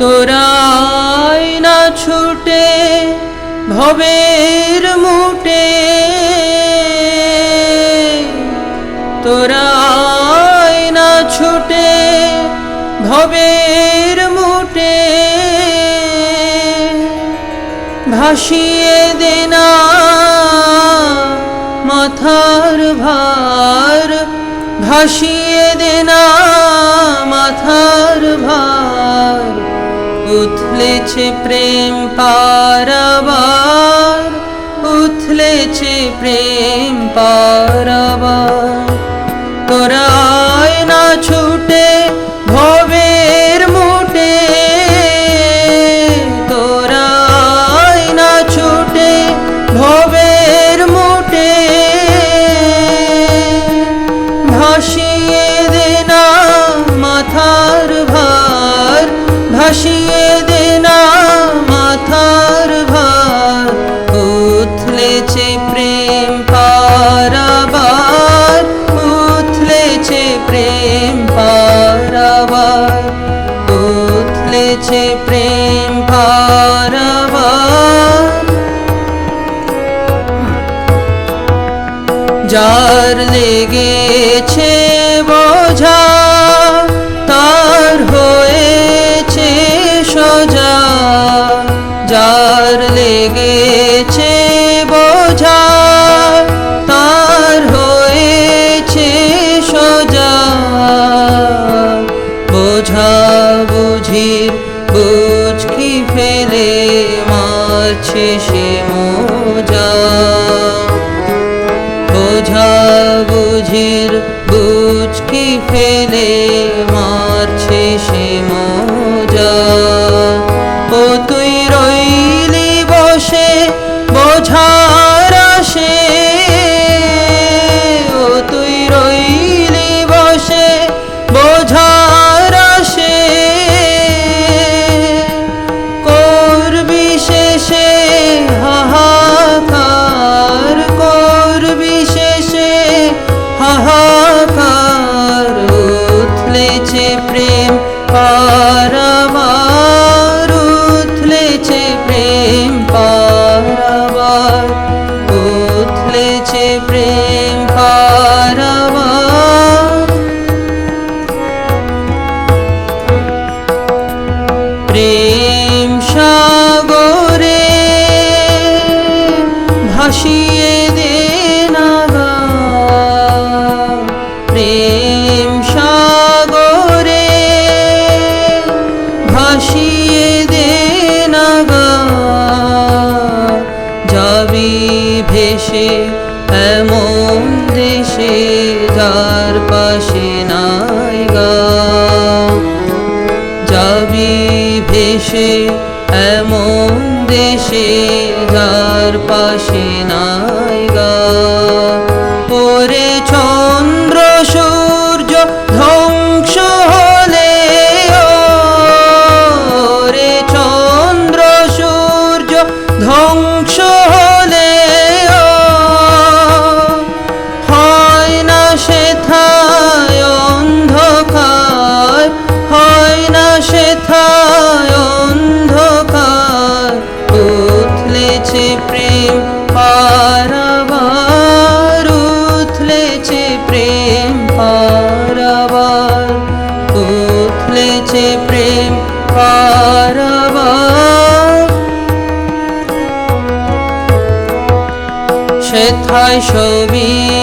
তোরাই না ছুটে ভবের মুটে। তোরাই না ছুটে ভবের মুটে। ভাসিয়ে দেনা মাথার ভার, ভাসিয়ে দেনা উথলেছে প্রেম পারাবার উথলেছে প্রেম পারাবার। তোরাই না ছুটে ভবের মুটে, তোরাই না ছুটে ভবের মুটে। ভাসিয়ে দেনা মাথার ভার, ভাসিয়ে দেনা যার লেগেছে বোঝা তার হয়েছে সোজা। যার লেগেছে মারছে সে মোজা। বোঝা বুঝির বুঝকি ফেলে? প্রেম পারাবার উথলেছে প্রেম পারাবার উথলেছে প্রেম পারাবার প্রেম সাগরে ভাসিয়ে ভাসিয়ে দে নাগা যাবি ভেসে এমন দেশে যার পাশে নাই গা। যাবি ভেসে এমন দেশে যার পাশে নাই গা। উথলেছে প্রেম পারাবার উথলেছে প্রেম পারাবার উথলেছে প্রেম পারাবার সেথায় সবই